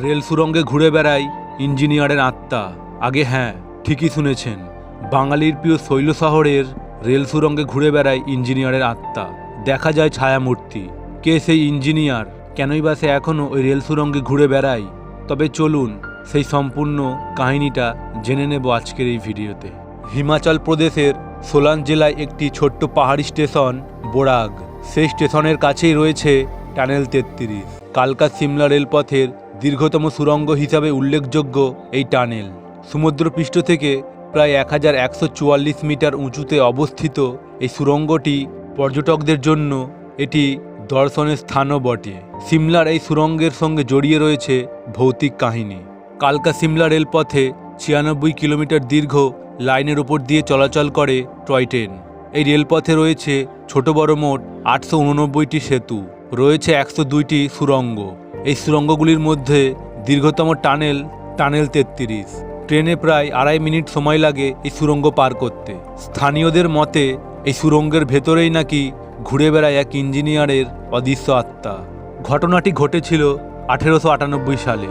Rail সুরঙ্গে ঘুরে বেড়ায় ইঞ্জিনিয়ারের আত্মা। আগে হ্যাঁ ঠিকই শুনেছেন, বাঙালির প্রিয় শৈল শহরের রেল সুরঙ্গে ঘুরে বেড়ায় ইঞ্জিনিয়ারের আত্মা। দেখা যায় ছায়ামূর্তি। কে সেই ইঞ্জিনিয়ার? কেনই বা সে এখনও ওই রেল সুরঙ্গে ঘুরে বেড়ায় তবে চলুন, সেই সম্পূর্ণ কাহিনীটা জেনে নেব আজকের এই ভিডিওতে। হিমাচল প্রদেশের সোলান জেলায় একটি ছোট্ট পাহাড়ি স্টেশন, বোরাগ। সেই স্টেশনের কাছেই রয়েছে টানেল তেত্রিশ। কালকা সিমলা রেলপথের দীর্ঘতম সুরঙ্গ হিসাবে উল্লেখযোগ্য এই টানেল। সমুদ্রপৃষ্ঠ থেকে প্রায় এক হাজার একশো চুয়াল্লিশ মিটার উঁচুতে অবস্থিত এই সুরঙ্গটি পর্যটকদের জন্য এটি দর্শনের স্থানও বটে। সিমলার এই সুরঙ্গের সঙ্গে জড়িয়ে রয়েছে ভৌতিক কাহিনী। কালকা সিমলা রেলপথে ছিয়ানব্বই কিলোমিটার দীর্ঘ লাইনের উপর দিয়ে চলাচল করে টয় ট্রেন। এই রেলপথে রয়েছে ছোট বড় মোট আটশো সেতু, রয়েছে একশো দুইটি সুড়ঙ্গ এই সুড়ঙ্গগুলির মধ্যে দীর্ঘতম টানেল টানেল তেত্রিশ। ট্রেনে প্রায় আড়াই মিনিট সময় লাগে এই সুড়ঙ্গ পার করতে। স্থানীয়দের মতে, এই সুড়ঙ্গের ভেতরেই নাকি ঘুরে বেড়ায় এক ইঞ্জিনিয়ারের অদৃশ্য আত্মা। ঘটনাটি ঘটেছিল আঠেরোশো আটানব্বই সালে।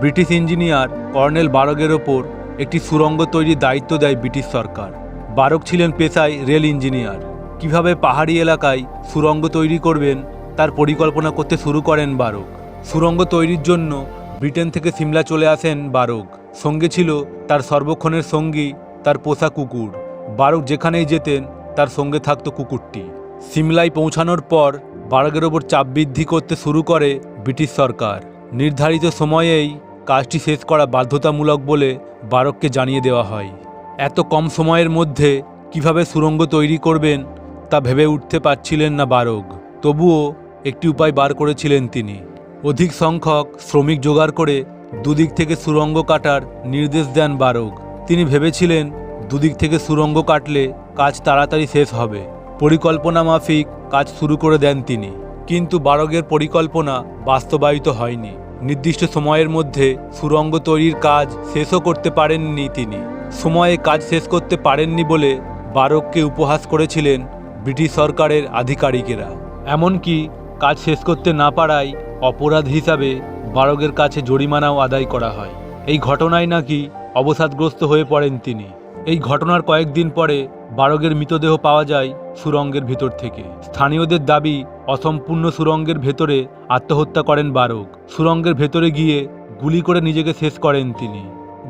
ব্রিটিশ ইঞ্জিনিয়ার কর্নেল বারগের ওপর একটি সুড়ঙ্গ তৈরির দায়িত্ব দেয় ব্রিটিশ সরকার। বারক ছিলেন পেশায় রেল ইঞ্জিনিয়ার। কীভাবে পাহাড়ি এলাকায় সুড়ঙ্গ তৈরি করবেন, তার পরিকল্পনা করতে শুরু করেন বারক সুড়ঙ্গ তৈরির জন্য ব্রিটেন থেকে সিমলা চলে আসেন বারক। সঙ্গে ছিল তার সর্বক্ষণের সঙ্গী, তার পোষা কুকুর। বারক যেখানেই যেতেন, তার সঙ্গে থাকত কুকুরটি। সিমলায় পৌঁছানোর পর বারগের ওপর চাপ বৃদ্ধি করতে শুরু করে ব্রিটিশ সরকার। নির্ধারিত সময়েই কাজটি শেষ করা বাধ্যতামূলক বলে বারককে জানিয়ে দেওয়া হয়। এত কম সময়ের মধ্যে কীভাবে সুরঙ্গ তৈরি করবেন তা ভেবে উঠতে পারছিলেন না বারক। তবুও একটি উপায় বার করেছিলেন তিনি। অধিক সংখ্যক শ্রমিক জোগাড় করে দুদিক থেকে সুড়ঙ্গ কাটার নির্দেশ দেন বারক তিনি ভেবেছিলেন, দুদিক থেকে সুরঙ্গ কাটলে কাজ তাড়াতাড়ি শেষ হবে। পরিকল্পনা মাফিক কাজ শুরু করে দেন তিনি। কিন্তু বারগের পরিকল্পনা বাস্তবায়িত হয়নি। নির্দিষ্ট সময়ের মধ্যে সুরঙ্গ তৈরির কাজ শেষও করতে পারেননি তিনি। সময়ে কাজ শেষ করতে পারেননি বলে বারককে উপহাস করেছিলেন ব্রিটিশ সরকারের আধিকারিকেরা। এমনকি কাজ শেষ করতে না পারায় অপরাধ হিসাবে বারগের কাছে জরিমানাও আদায় করা হয়। এই ঘটনায় নাকি অবসাদগ্রস্ত হয়ে পড়েন তিনি। এই ঘটনার কয়েকদিন পরে বারগের মৃতদেহ পাওয়া যায় সুরঙ্গের ভিতর থেকে। স্থানীয়দের দাবি, অসম্পূর্ণ সুরঙ্গের ভেতরে আত্মহত্যা করেন বারক সুরঙ্গের ভেতরে গিয়ে গুলি করে নিজেকে শেষ করেন তিনি।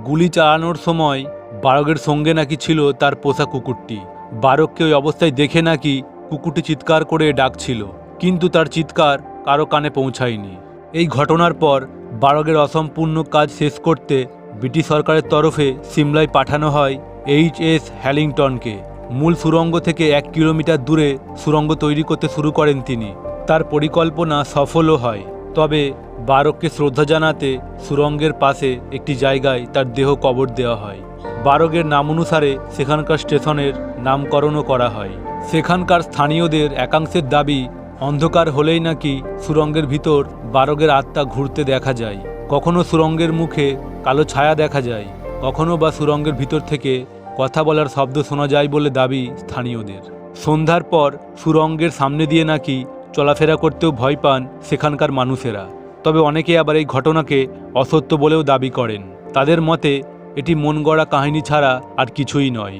গুলি চালানোর সময় বারকের সঙ্গে নাকি ছিল তার পোষা কুকুরটি। বারককে ওই অবস্থায় দেখে নাকি কুকুরটি চিৎকার করে ডাকছিল। কিন্তু তার চিৎকার কারও কানে পৌঁছায়নি। এই ঘটনার পর বারগের অসম্পূর্ণ কাজ শেষ করতে ব্রিটিশ সরকারের তরফে সিমলায় পাঠানো হয় এইচ এস হ্যালিংটনকে। মূল সুরঙ্গ থেকে এক কিলোমিটার দূরে সুরঙ্গ তৈরি করতে শুরু করেন তিনি। তার পরিকল্পনা সফলও হয়। তবে বারককে শ্রদ্ধা জানাতে সুরঙ্গের পাশে একটি জায়গায় তার দেহ কবর দেওয়া হয়। বারকের নাম অনুসারে সেখানকার স্টেশনের নামকরণও করা হয়। সেখানকার স্থানীয়দের একাংশের দাবি অন্ধকার হলেই নাকি সুরঙ্গের ভিতর বারগের আত্মা ঘুরতে দেখা যায়। কখনো সুরঙ্গের মুখে কালো ছায়া দেখা যায়, কখনো বা সুরঙ্গের ভিতর থেকে কথা বলার শব্দ শোনা যায় বলে দাবি স্থানীয়দের। সন্ধ্যার পর সুরঙ্গের সামনে দিয়ে নাকি চলাফেরা করতেও ভয় পান সেখানকার মানুষেরা। তবে অনেকে আবার এই ঘটনাকে অসত্য বলেও দাবি করেন। তাদের মতে এটি মন গড়া কাহিনী ছাড়া আর কিছুই নয়।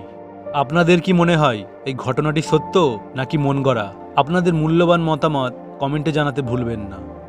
আপনাদের কি মনে হয় এই ঘটনাটি সত্য নাকি মন গড়া? আপনাদের মূল্যবান মতামত কমেন্টে জানাতে ভুলবেন না।